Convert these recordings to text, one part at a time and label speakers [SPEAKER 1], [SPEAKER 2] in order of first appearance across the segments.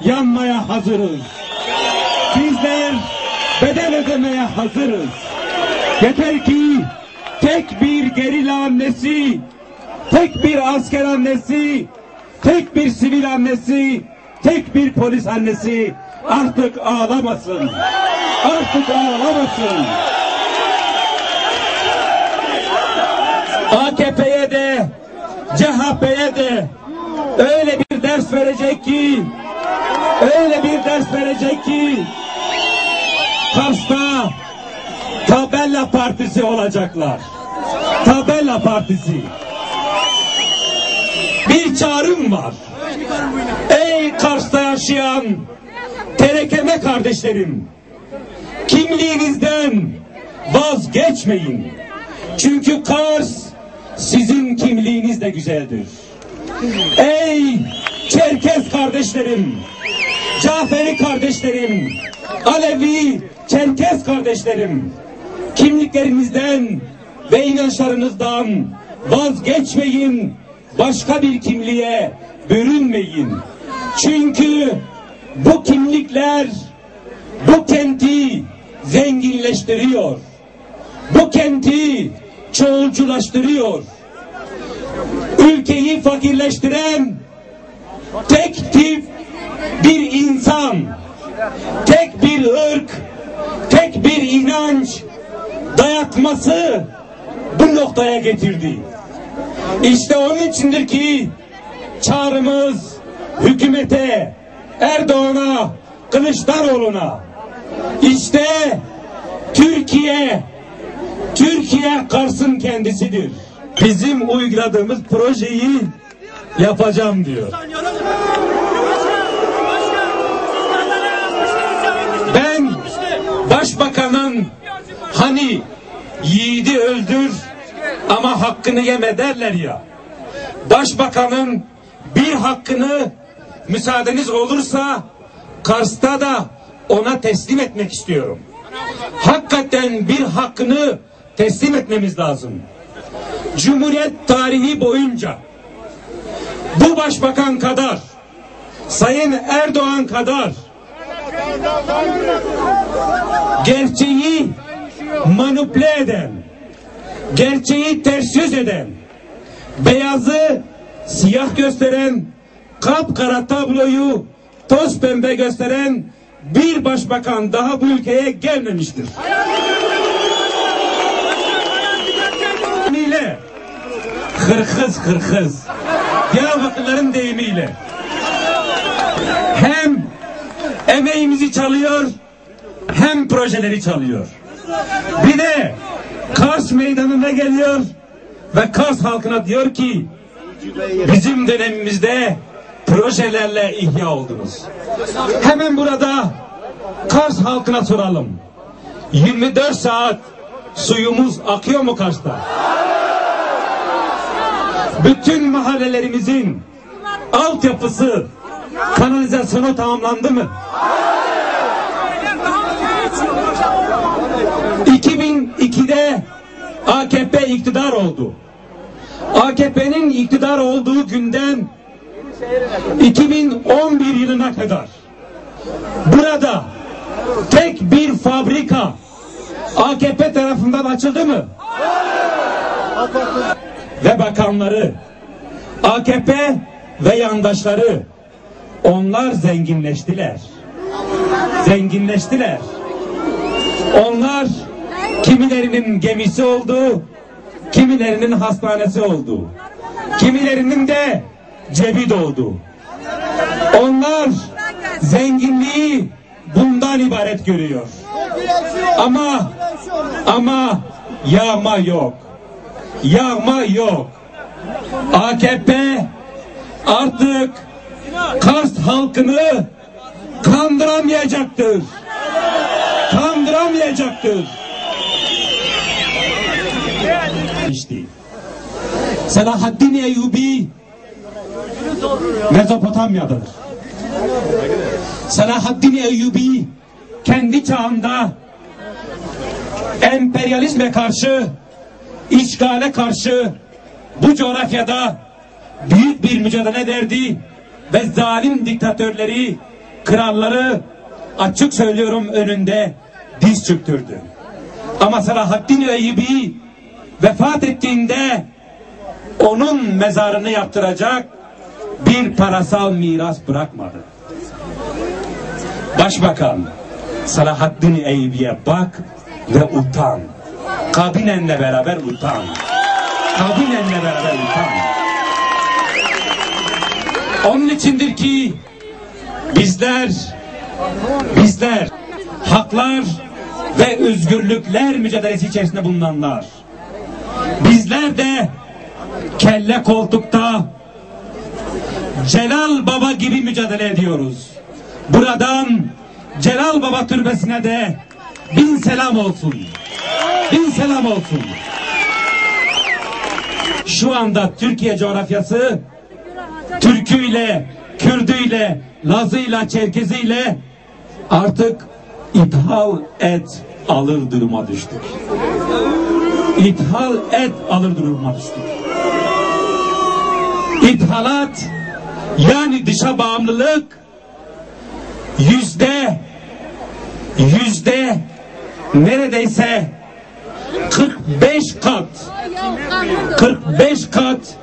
[SPEAKER 1] yanmaya hazırız. Bizler bedel ödemeye hazırız. Yeter ki tek bir gerilla annesi, tek bir asker annesi, tek bir sivil annesi, tek bir polis annesi artık ağlamasın. Artık ağlamasın. AKP'ye de CHP'ye de öyle bir ders verecek ki öyle bir ders verecek ki Kars'ta Tabella Partisi olacaklar. Tabella Partisi. Bir çağrım var. Ey Kars'ta yaşayan terekeme kardeşlerim. Kimliğinizden vazgeçmeyin. Çünkü Kars sizin kimliğiniz de güzeldir. Ey Çerkez kardeşlerim, Caferi kardeşlerim, Alevi, Çerkez kardeşlerim, kimliklerinizden ve inançlarınızdan vazgeçmeyin, başka bir kimliğe bürünmeyin. Çünkü bu kimlikler bu kenti zenginleştiriyor. Bu kenti çoğulculaştırıyor. Ülkeyi fakirleştiren tek tip bir insan, tek bir ırk, tek bir inanç dayatması bu noktaya getirdi. İşte onun içindir ki çağrımız hükümete, Erdoğan'a, Kılıçdaroğlu'na işte Türkiye Türkiye Kars'ın kendisidir. Bizim uyguladığımız projeyi yapacağım diyor. Hani yiğidi öldür ama hakkını yeme derler ya. Başbakanın bir hakkını müsaadeniz olursa Kars'ta da ona teslim etmek istiyorum. Hakikaten bir hakkını teslim etmemiz lazım. Cumhuriyet tarihi boyunca bu başbakan kadar, Sayın Erdoğan kadar gerçeği manipüle eden, gerçeği ters yüz eden, beyazı siyah gösteren, kapkara tabloyu toz pembe gösteren bir başbakan daha bu ülkeye gelmemiştir. deyimiyle hırkız hırkız Diyarbakırların deyimiyle hem emeğimizi çalıyor hem projeleri çalıyor. Bir de Kars meydanına geliyor ve Kars halkına diyor ki bizim dönemimizde projelerle ihya oldunuz. Hemen burada Kars halkına soralım. 24 saat suyumuz akıyor mu Kars'ta? Bütün mahallelerimizin altyapısı, kanalizasyonu tamamlandı mı? 2002'de AKP iktidar oldu. AKP'nin iktidar olduğu günden 2011 yılına kadar burada tek bir fabrika AKP tarafından açıldı mı? Ve bakanları AKP ve yandaşları onlar zenginleştiler. Zenginleştiler. Onlar kimilerinin gemisi oldu, kimilerinin hastanesi oldu. Kimilerinin de cebi doldu. Onlar zenginliği bundan ibaret görüyor. Ama ama yağma yok. Yağma yok. AKP artık Kars halkını kandıramayacaktır. Kandıramayacaktır. İşte. Selahaddin Eyyubi Mezopotamya'dadır. Selahaddin Eyyubi kendi çağında emperyalizme karşı, işgale karşı bu coğrafyada büyük bir mücadele verdi ve zalim diktatörleri kralları açık söylüyorum önünde diz çöktürdü. Ama Selahaddin Eyyubi vefat ettiğinde onun mezarını yaptıracak bir parasal miras bırakmadı. Başbakan Selahaddin Eyyubi'ye bak ve utan. Kabinenle beraber utan. Kabinenle beraber utan. Onun içindir ki bizler bizler haklar ve özgürlükler mücadelesi içerisinde bulunanlar bizler de kelle koltukta Celal Baba gibi mücadele ediyoruz. Buradan Celal Baba türbesine de bin selam olsun. Bin selam olsun. Şu anda Türkiye coğrafyası Türküyle, Kürdüyle, Lazıyla, Çerkeziyle artık ithal et alır duruma düştük. İthal et alır duruma düştük. İthalat yani dışa bağımlılık yüzde yüzde neredeyse 45 kat 45 kat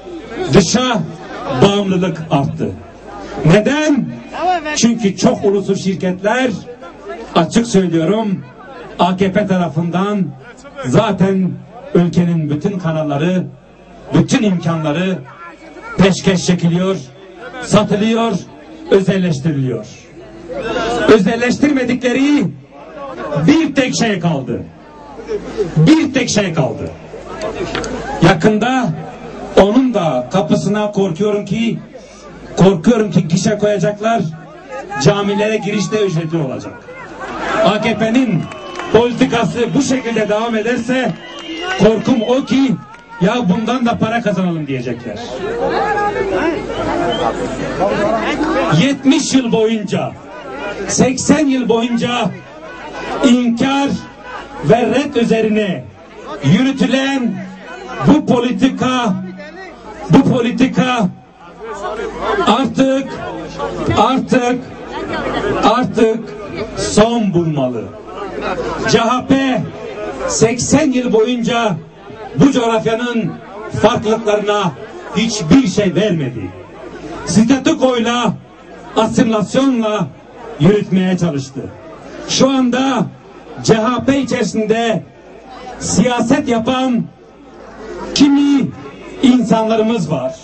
[SPEAKER 1] dışa bağımlılık arttı. Neden? Çünkü çok uluslu şirketler açık söylüyorum AKP tarafından zaten ülkenin bütün kanalları, bütün imkanları peşkeş çekiliyor, satılıyor, özelleştiriliyor. Özelleştirmedikleri bir tek şey kaldı. Bir tek şey kaldı. Yakında onun da kapısına korkuyorum ki korkuyorum ki gişe koyacaklar. Camilere girişte ücretli olacak. AKP'nin politikası bu şekilde devam ederse korkum o ki ya bundan da para kazanalım diyecekler. 70 yıl boyunca 80 yıl boyunca inkar ve red üzerine yürütülen bu politika bu politika artık artık artık son bulmalı. CHP 80 yıl boyunca bu coğrafyanın farklılıklarına hiçbir şey vermedi. Statükoyla, asimilasyonla yürütmeye çalıştı. Şu anda CHP içerisinde siyaset yapan kimi insanlarımız var.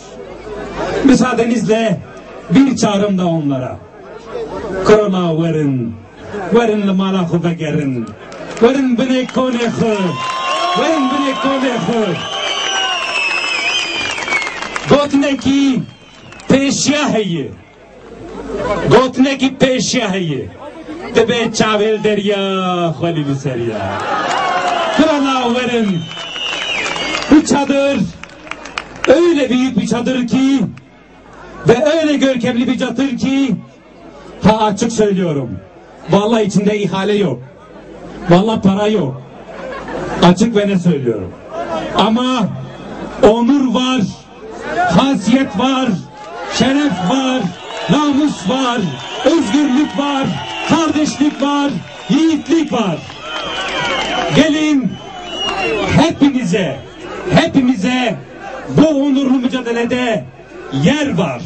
[SPEAKER 1] Müsaadenizle bir çağrım da onlara. Korona verin, verin Warm bin ek konige. Warm bin ek konige. घोटने की पेशिया है ये घोटने की पेशिया है ये तबे चावेल दरिया खाली Bisaria verin. Bu çadır öyle büyük bir çadır ki ve öyle görkemli bir çadır ki ha açık söylüyorum. Vallahi içinde ihale yok vallahi para yok açık ve ne söylüyorum ama onur var hasiyet var, şeref var, namus var, özgürlük var, kardeşlik var, yiğitlik var. Gelin hepimize, hepimize bu onurlu mücadelede yer var.